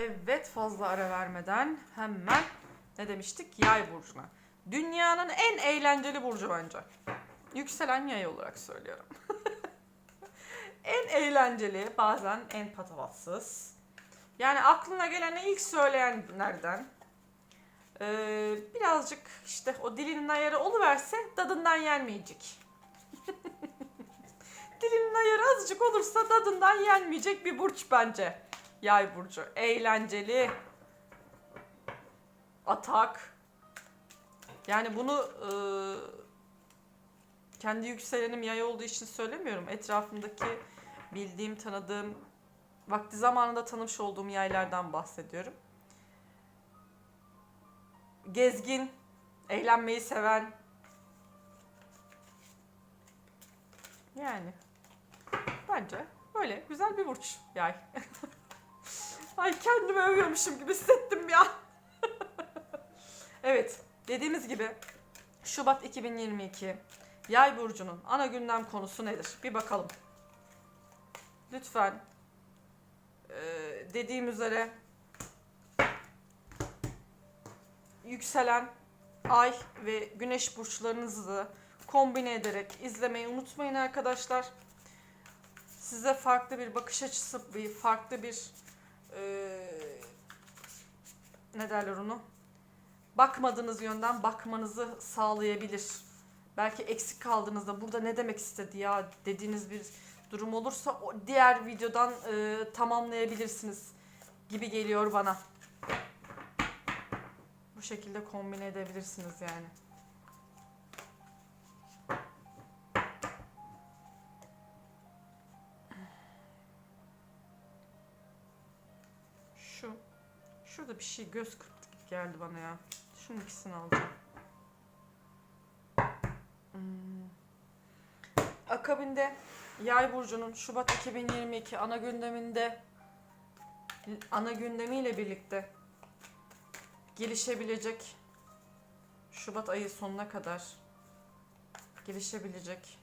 Evet fazla ara vermeden hemen ne demiştik? Yay burcuna. Dünyanın en eğlenceli burcu bence. Yükselen yay olarak söylüyorum. en eğlenceli, bazen en patavatsız. Yani aklına geleni ilk söyleyenlerden. Ee, birazcık işte o dilinin ayarı oluverse tadından yenmeyecek. dilinin ayarı azıcık olursa tadından yenmeyecek bir burç bence. Yay burcu. Eğlenceli. Atak. Yani bunu e, kendi yükselenim yay olduğu için söylemiyorum. Etrafımdaki bildiğim, tanıdığım, vakti zamanında tanımış olduğum yaylardan bahsediyorum. Gezgin, eğlenmeyi seven. Yani bence böyle güzel bir burç yay. Ay kendimi övüyormuşum gibi hissettim ya. evet, dediğimiz gibi Şubat 2022 Yay burcunun ana gündem konusu nedir? Bir bakalım. Lütfen eee, dediğim üzere yükselen ay ve güneş burçlarınızı kombine ederek izlemeyi unutmayın arkadaşlar. Size farklı bir bakış açısı, bir farklı bir eee ne derler onu? Bakmadığınız yönden bakmanızı sağlayabilir. Belki eksik kaldığınızda burada ne demek istedi ya dediğiniz bir durum olursa o diğer videodan eee, tamamlayabilirsiniz gibi geliyor bana. Bu şekilde kombine edebilirsiniz yani. Şurada bir şey göz kırptı gibi geldi bana ya. Şunun ikisini alacağım. Hmm. Akabinde Yay burcunun Şubat 2022 ana gündeminde ana gündemiyle birlikte gelişebilecek Şubat ayı sonuna kadar gelişebilecek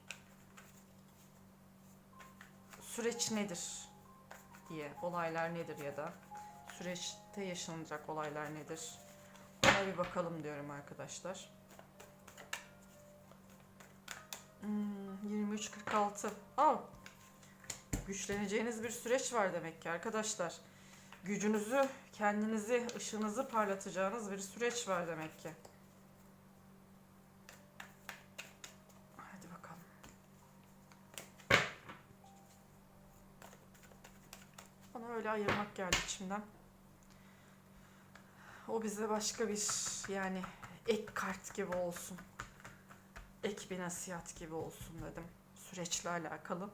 süreç nedir diye olaylar nedir ya da süreçte yaşanacak olaylar nedir? Ona bir bakalım diyorum arkadaşlar. Hmm, 23.46. Aa, güçleneceğiniz bir süreç var demek ki arkadaşlar. Gücünüzü, kendinizi, ışığınızı parlatacağınız bir süreç var demek ki. Öyle ayırmak geldi içimden. O bize başka bir yani ek kart gibi olsun. Ek bir nasihat gibi olsun dedim. Süreçle alakalı.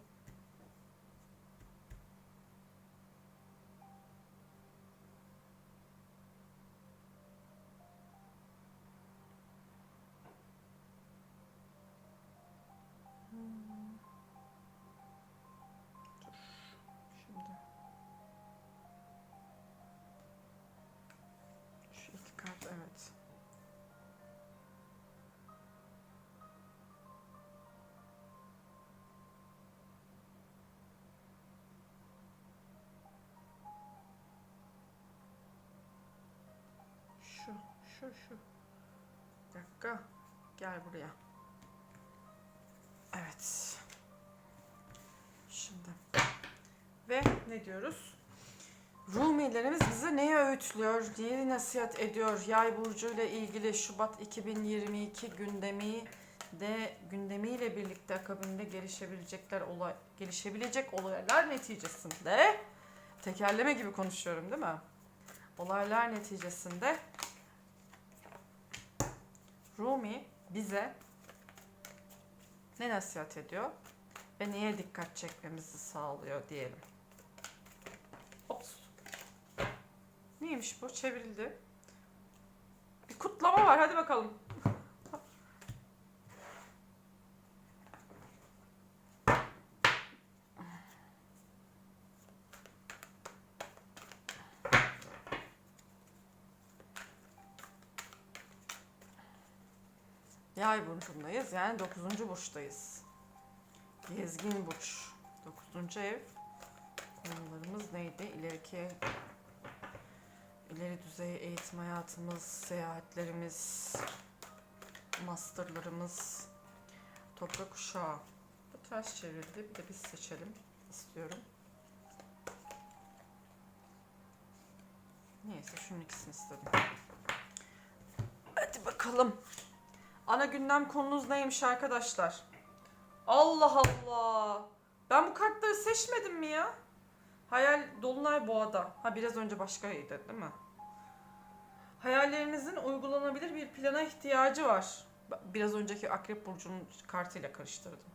Şu. Bir dakika. Gel buraya. Evet. Şimdi. Ve ne diyoruz? Rumilerimiz bize neyi öğütlüyor, neyi nasihat ediyor? Yay burcu ile ilgili Şubat 2022 gündemi de gündemiyle birlikte akabinde gelişebilecekler olay gelişebilecek olaylar neticesinde tekerleme gibi konuşuyorum değil mi? Olaylar neticesinde Rumi bize ne nasihat ediyor ve neye dikkat çekmemizi sağlıyor diyelim. Ops. Neymiş bu? Çevrildi. Bir kutlama var. Hadi bakalım. Yay burcundayız. Yani 9. burçtayız. Gezgin burç. 9. ev. Konularımız neydi? İleriki ileri düzey eğitim hayatımız, seyahatlerimiz, masterlarımız, toprak kuşağı. Bu ters çevrildi. Bir de biz seçelim istiyorum. Neyse şunun ikisini istedim. Hadi bakalım. Ana gündem konunuz neymiş arkadaşlar? Allah Allah. Ben bu kartları seçmedim mi ya? Hayal Dolunay Boğa'da. Ha biraz önce başkaydı değil mi? Hayallerinizin uygulanabilir bir plana ihtiyacı var. Biraz önceki Akrep Burcu'nun kartıyla karıştırdım.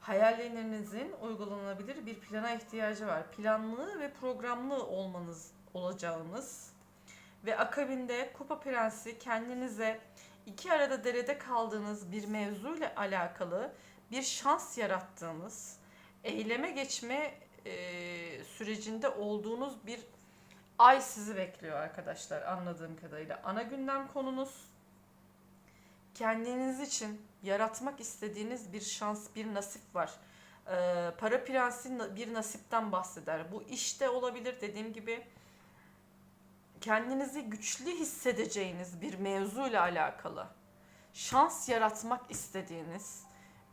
Hayallerinizin uygulanabilir bir plana ihtiyacı var. Planlı ve programlı olmanız olacağınız ve akabinde Kupa Prensi kendinize iki arada derede kaldığınız bir mevzuyla alakalı bir şans yarattığınız, eyleme geçme e, sürecinde olduğunuz bir ay sizi bekliyor arkadaşlar anladığım kadarıyla. Ana gündem konunuz kendiniz için yaratmak istediğiniz bir şans, bir nasip var. Ee, para prensi bir nasipten bahseder. Bu işte olabilir dediğim gibi kendinizi güçlü hissedeceğiniz bir mevzuyla alakalı şans yaratmak istediğiniz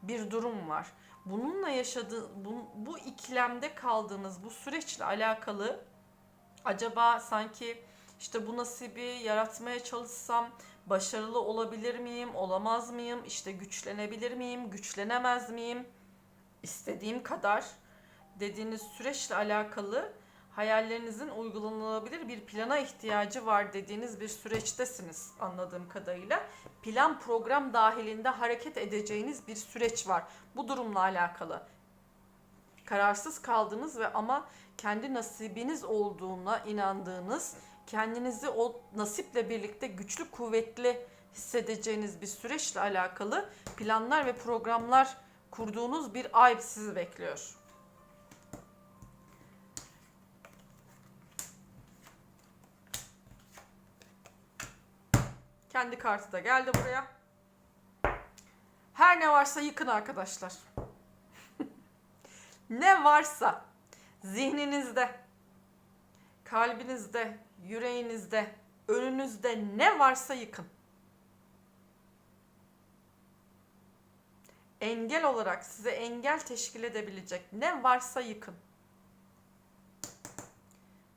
bir durum var. Bununla yaşadığı bu, bu ikilemde kaldığınız bu süreçle alakalı acaba sanki işte bu nasibi yaratmaya çalışsam başarılı olabilir miyim, olamaz mıyım? İşte güçlenebilir miyim, güçlenemez miyim? İstediğim kadar dediğiniz süreçle alakalı hayallerinizin uygulanılabilir bir plana ihtiyacı var dediğiniz bir süreçtesiniz anladığım kadarıyla. Plan program dahilinde hareket edeceğiniz bir süreç var. Bu durumla alakalı. Kararsız kaldınız ve ama kendi nasibiniz olduğuna inandığınız, kendinizi o nasiple birlikte güçlü, kuvvetli hissedeceğiniz bir süreçle alakalı planlar ve programlar kurduğunuz bir ay sizi bekliyor. Kendi kartı da geldi buraya. Her ne varsa yıkın arkadaşlar. ne varsa zihninizde, kalbinizde, yüreğinizde, önünüzde ne varsa yıkın. Engel olarak size engel teşkil edebilecek ne varsa yıkın.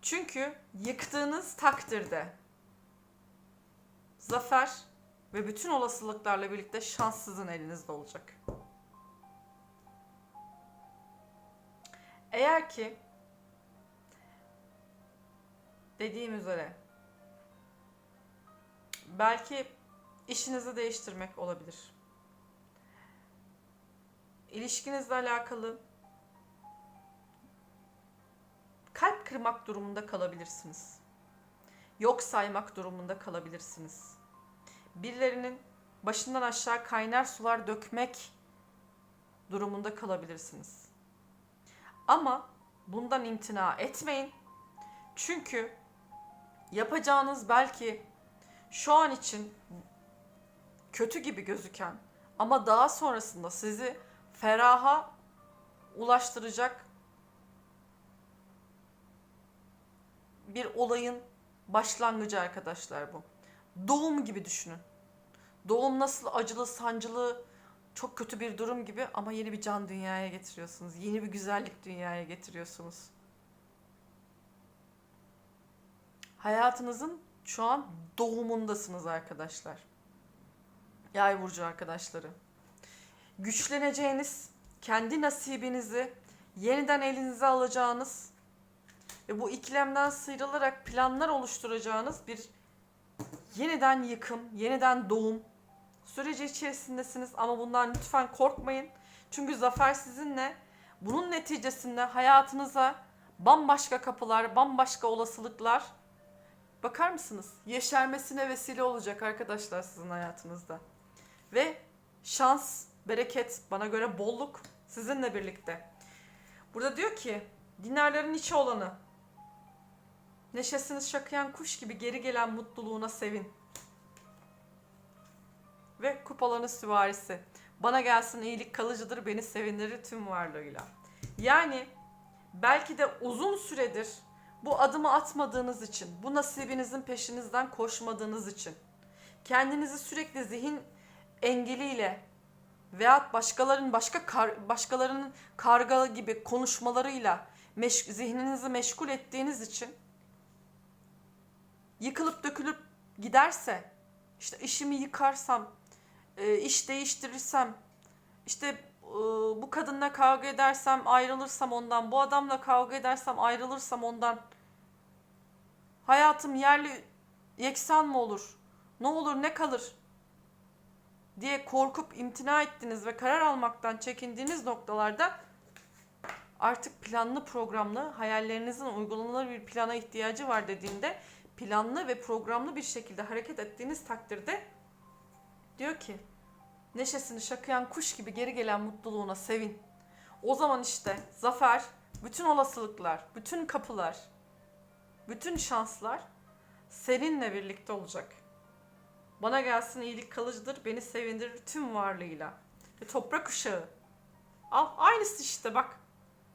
Çünkü yıktığınız takdirde zafer ve bütün olasılıklarla birlikte şans sizin elinizde olacak. Eğer ki dediğim üzere belki işinizi değiştirmek olabilir. İlişkinizle alakalı kalp kırmak durumunda kalabilirsiniz. Yok saymak durumunda kalabilirsiniz. Birilerinin başından aşağı kaynar sular dökmek durumunda kalabilirsiniz. Ama bundan imtina etmeyin. Çünkü yapacağınız belki şu an için kötü gibi gözüken ama daha sonrasında sizi feraha ulaştıracak bir olayın başlangıcı arkadaşlar bu. Doğum gibi düşünün. Doğum nasıl acılı, sancılı, çok kötü bir durum gibi ama yeni bir can dünyaya getiriyorsunuz. Yeni bir güzellik dünyaya getiriyorsunuz. Hayatınızın şu an doğumundasınız arkadaşlar. Yay burcu arkadaşları. Güçleneceğiniz, kendi nasibinizi yeniden elinize alacağınız ve bu ikilemden sıyrılarak planlar oluşturacağınız bir yeniden yıkım, yeniden doğum süreci içerisindesiniz ama bundan lütfen korkmayın. Çünkü zafer sizinle. Bunun neticesinde hayatınıza bambaşka kapılar, bambaşka olasılıklar bakar mısınız? Yeşermesine vesile olacak arkadaşlar sizin hayatınızda. Ve şans, bereket, bana göre bolluk sizinle birlikte. Burada diyor ki dinarların içi olanı Neşesini şakıyan kuş gibi geri gelen mutluluğuna sevin. Ve kupaların süvarisi. Bana gelsin iyilik kalıcıdır, beni sevindirir tüm varlığıyla. Yani belki de uzun süredir Bu adımı atmadığınız için, bu nasibinizin peşinizden koşmadığınız için, kendinizi sürekli zihin engeliyle veyahut başkalarının başka kar, başkalarının karga gibi konuşmalarıyla meş, zihninizi meşgul ettiğiniz için yıkılıp dökülüp giderse işte işimi yıkarsam, e, iş değiştirirsem, işte e, bu kadınla kavga edersem ayrılırsam ondan, bu adamla kavga edersem ayrılırsam ondan. Hayatım yerli yeksan mı olur? Ne olur ne kalır? diye korkup imtina ettiniz ve karar almaktan çekindiğiniz noktalarda artık planlı programlı hayallerinizin uygulanılır bir plana ihtiyacı var dediğinde planlı ve programlı bir şekilde hareket ettiğiniz takdirde diyor ki neşesini şakıyan kuş gibi geri gelen mutluluğuna sevin. O zaman işte zafer, bütün olasılıklar, bütün kapılar, bütün şanslar seninle birlikte olacak. Bana gelsin iyilik kalıcıdır, beni sevindirir tüm varlığıyla. Ve toprak uşağı. Al aynısı işte bak.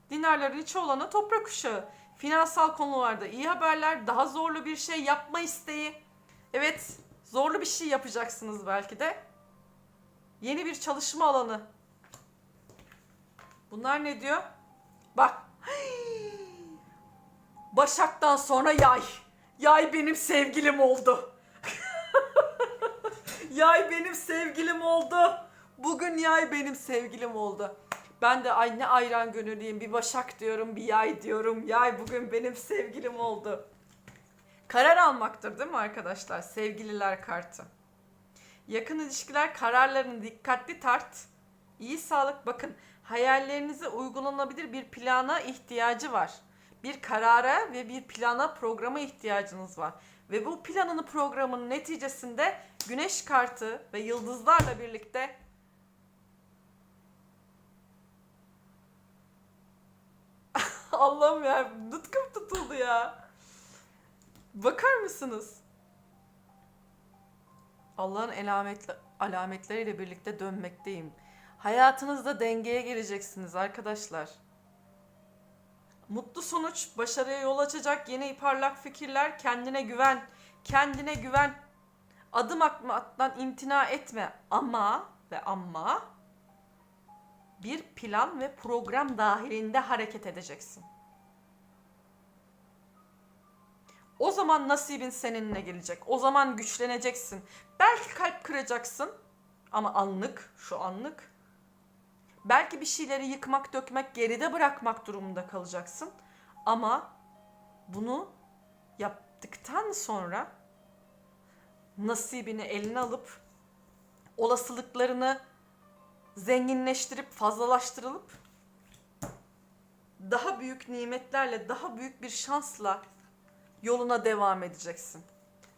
Dinarların içi olanı toprak uşağı. Finansal konularda iyi haberler, daha zorlu bir şey yapma isteği. Evet, zorlu bir şey yapacaksınız belki de. Yeni bir çalışma alanı. Bunlar ne diyor? Bak. Başak'tan sonra yay. Yay benim sevgilim oldu. yay benim sevgilim oldu. Bugün yay benim sevgilim oldu. Ben de ay ne ayran gönüllüyüm. Bir Başak diyorum, bir yay diyorum. Yay bugün benim sevgilim oldu. Karar almaktır değil mi arkadaşlar? Sevgililer kartı. Yakın ilişkiler kararlarını dikkatli tart. İyi sağlık bakın. Hayallerinize uygulanabilir bir plana ihtiyacı var. Bir karara ve bir plana, programa ihtiyacınız var. Ve bu planını programın neticesinde güneş kartı ve yıldızlarla birlikte Allah'ım ya nutkum tutuldu ya. Bakar mısınız? Allah'ın alametle, alametleriyle birlikte dönmekteyim. Hayatınızda dengeye geleceksiniz arkadaşlar. Mutlu sonuç, başarıya yol açacak yeni parlak fikirler, kendine güven, kendine güven. Adım atmaktan imtina etme ama ve ama bir plan ve program dahilinde hareket edeceksin. O zaman nasibin seninle gelecek. O zaman güçleneceksin. Belki kalp kıracaksın ama anlık, şu anlık. Belki bir şeyleri yıkmak, dökmek, geride bırakmak durumunda kalacaksın. Ama bunu yaptıktan sonra nasibini eline alıp olasılıklarını zenginleştirip fazlalaştırılıp daha büyük nimetlerle, daha büyük bir şansla yoluna devam edeceksin.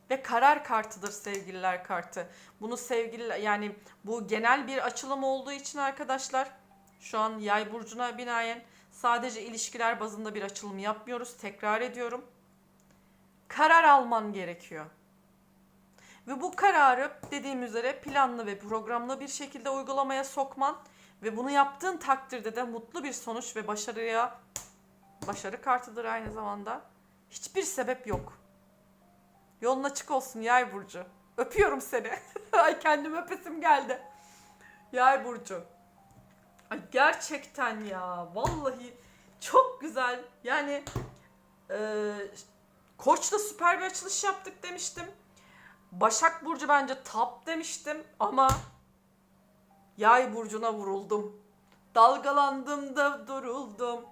Ve karar kartıdır sevgililer kartı. Bunu sevgili yani bu genel bir açılım olduğu için arkadaşlar şu an yay burcuna binaen sadece ilişkiler bazında bir açılım yapmıyoruz. Tekrar ediyorum. Karar alman gerekiyor. Ve bu kararı dediğim üzere planlı ve programlı bir şekilde uygulamaya sokman ve bunu yaptığın takdirde de mutlu bir sonuç ve başarıya başarı kartıdır aynı zamanda. Hiçbir sebep yok. Yolun açık olsun Yay burcu. Öpüyorum seni. Ay kendim öpesim geldi. Yay burcu. Ay gerçekten ya vallahi çok güzel. Yani e, Koç'ta süper bir açılış yaptık demiştim. Başak Burcu bence top demiştim ama Yay Burcu'na vuruldum. Dalgalandım da duruldum.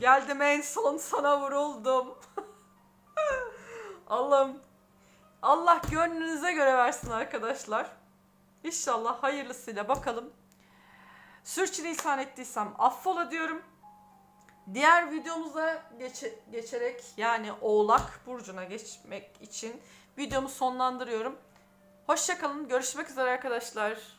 Geldim en son sana vuruldum. Allah'ım Allah gönlünüze göre versin arkadaşlar. İnşallah hayırlısıyla bakalım. Sürçülisan ettiysem affola diyorum. Diğer videomuza geçe- geçerek yani Oğlak Burcu'na geçmek için videomu sonlandırıyorum. Hoşçakalın. Görüşmek üzere arkadaşlar.